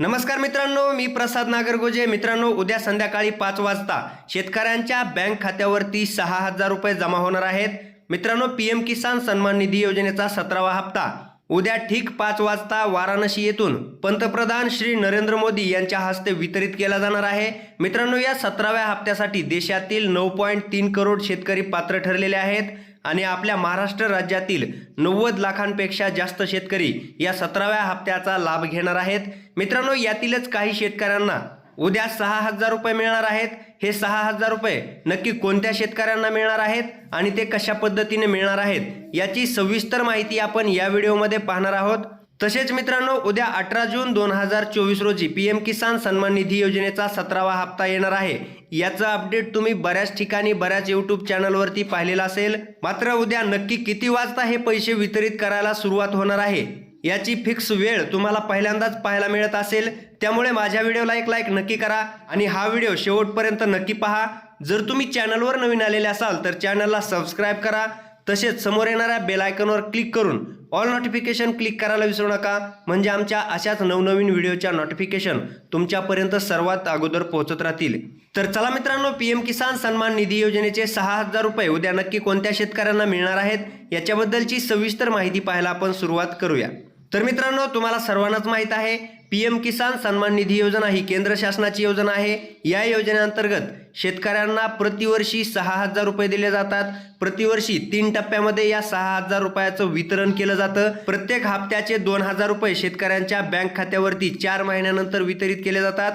नमस्कार मित्रांनो मी प्रसाद नागरगोजे. मित्रांनो उद्या संध्याकाळी पाच वाजता शेतकऱ्यांच्या बँक खात्यावरती सहा हजार रुपये जमा होणार आहेत. मित्रांनो पी एम किसान सन्मान निधी योजनेचा सतरावा हप्ता. उद्या ठीक पाच वाजता वाराणसी येथून पंतप्रधान श्री नरेंद्र मोदी यांच्या हस्ते वितरित केला जाणार आहे. मित्रांनो या सतराव्या हप्त्यासाठी देशातील नऊ पॉईंट तीन करोड शेतकरी पात्र ठरलेले आहेत. आणि आपल्या महाराष्ट्र राज्यातील नव्वद लाखांपेक्षा जास्त शेतकरी या सतराव्या हप्त्याचा लाभ घेणार आहेत. मित्रांनो यातीलच काही शेतकऱ्यांना उद्या सहा हजार रुपये मिळणार आहेत. हे सहा हजार रुपये नक्की कोणत्या शेतकऱ्यांना मिळणार आहेत आणि ते कशा पद्धतीने मिळणार आहेत याची सविस्तर माहिती आपण या व्हिडिओमध्ये पाहणार आहोत. तसेच मित्रांनो उद्या अठरा जून दोन हजार चोवीस रोजी पी एम किसान सन्मान निधी योजनेचा सतरावा हप्ता येणार आहे. याचं अपडेट तुम्ही बऱ्याच ठिकाणी बऱ्याच यूट्यूब चॅनलवरती पाहिलेलं असेल. मात्र उद्या नक्की किती वाजता हे पैसे वितरित करायला सुरुवात होणार आहे? याची फिक्स वेळ तुम्हाला पहिल्यांदाच पाहायला मिळत असेल. त्यामुळे माझ्या व्हिडिओला एक लाईक नक्की करा आणि हा व्हिडिओ शेवटपर्यंत नक्की पहा. जर तुम्ही चॅनलवर नवीन आलेले असाल तर चॅनलला सबस्क्राईब करा. तसेच समोर येणाऱ्या बेलायकनवर क्लिक करून ऑल नोटिफिकेशन क्लिक करायला विसरू नका. म्हणजे आमच्या अशाच नवनवीन व्हिडिओच्या नोटिफिकेशन तुमच्यापर्यंत सर्वात अगोदर पोहोचत राहतील. तर चला मित्रांनो पी एम किसान सन्मान निधी योजनेचे सहा हजार रुपये उद्या नक्की कोणत्या शेतकऱ्यांना मिळणार आहेत याच्याबद्दलची सविस्तर माहिती पाहायला आपण सुरुवात करूया. तर मित्रांनो तुम्हाला सर्वांनाच माहीत आहे पी एम किसान सन्मान निधी योजना ही केंद्र शासनाची योजना आहे. या योजनेअंतर्गत शेतकऱ्यांना प्रतिवर्षी सहा हजार रुपये दिले जातात. प्रतिवर्षी तीन टप्प्यामध्ये या सहा हजार रुपयाचं वितरण केलं जातं. प्रत्येक हप्त्याचे दोन हजार रुपये शेतकऱ्यांच्या बँक खात्यावरती चार महिन्यानंतर वितरित केले जातात.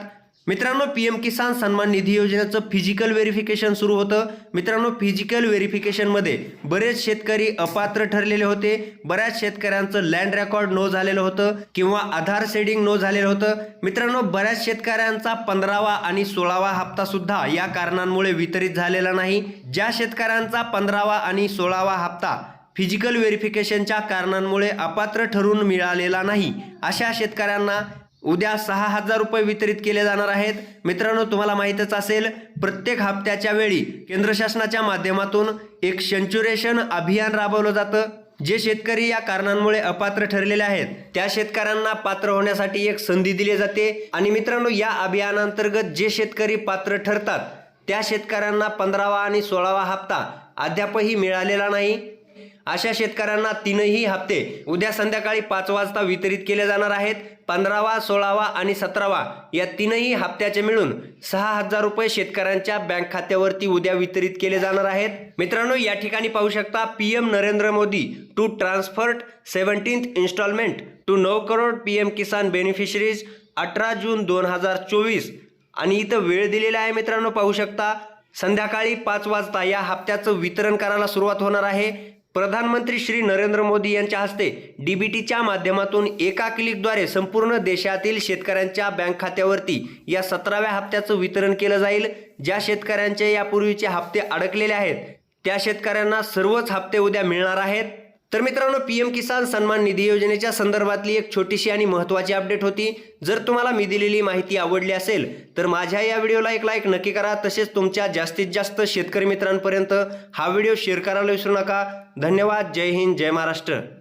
मित्रांनो पी एम किसान सन्मान निधी योजनेचं फिजिकल व्हेरिफिकेशन सुरू होतं. मित्रांनो फिजिकल व्हेरिफिकेशनमध्ये बरेच शेतकरी अपात्र ठरलेले होते. बऱ्याच शेतकऱ्यांचं लँड रेकॉर्ड नो झालेलं होतं किंवा आधार सेडिंग नो झालेलं होतं. मित्रांनो बऱ्याच शेतकऱ्यांचा पंधरावा आणि सोळावा हप्ता सुद्धा या कारणांमुळे वितरित झालेला नाही. ज्या शेतकऱ्यांचा पंधरावा आणि सोळावा हप्ता फिजिकल व्हेरिफिकेशनच्या कारणांमुळे अपात्र ठरून मिळालेला नाही अशा शेतकऱ्यांना उद्या सहा हजार रुपये वितरित केले जाणार आहेत. मित्रांनो तुम्हाला माहीतच असेल प्रत्येक हप्त्याच्या वेळी केंद्र शासनाच्या माध्यमातून एक सेंच्युरेशन अभियान राबवलं जातं जे शेतकरी या कारणांमुळे अपात्र ठरलेले आहेत. त्या शेतकऱ्यांना पात्र होण्यासाठी एक संधी दिली जाते आणि मित्रांनो या अभियानांतर्गत जे शेतकरी पात्र ठरतात त्या शेतकऱ्यांना पंधरावा आणि सोळावा हप्ता अद्यापही मिळालेला नाही. अशा शेतकऱ्यांना तीनही हप्ते उद्या संध्याकाळी पाच वाजता वितरित केले जाणार आहेत. पंधरावा सोळावा आणि सतरावा या तीनही हप्त्याचे मिळून सहा हजार रुपये शेतकऱ्यांच्या बँक खात्यावरती उद्या वितरित केले जाणार आहेत. मित्रांनो या ठिकाणी पाहू शकता P M Narendra Modi to transferred seventeenth instalment to नऊ crore P M Kisan beneficiaries अठरा जून दोन हजार चोवीस. आणि इथं वेळ दिलेला आहे मित्रांनो पाहू शकता. संध्याकाळी पाच वाजता या हप्त्याचं वितरण करायला सुरुवात होणार आहे. प्रधानमंत्री श्री नरेंद्र मोदी यांच्या हस्ते डीबीटीच्या माध्यमातून एका क्लिकद्वारे संपूर्ण देशातील शेतकऱ्यांच्या बँक खात्यावरती या सतराव्या हप्त्याचं वितरण केलं जाईल. ज्या शेतकऱ्यांचे यापूर्वीचे हप्ते अडकलेले आहेत त्या शेतकऱ्यांना सर्वच हप्ते उद्या मिळणार आहेत. तर मित्रांनो पी एम किसान सन्मान निधी योजनेच्या संदर्भातली एक छोटीशी आणि महत्त्वाची अपडेट होती. जर तुम्हाला मी दिलेली माहिती आवडली असेल तर माझ्या या व्हिडिओला एक लाईक नक्की करा. तसेच तुमच्या जास्तीत जास्त शेतकरी मित्रांपर्यंत हा व्हिडिओ शेअर करायला विसरू नका. धन्यवाद. जय हिंद. जय महाराष्ट्र.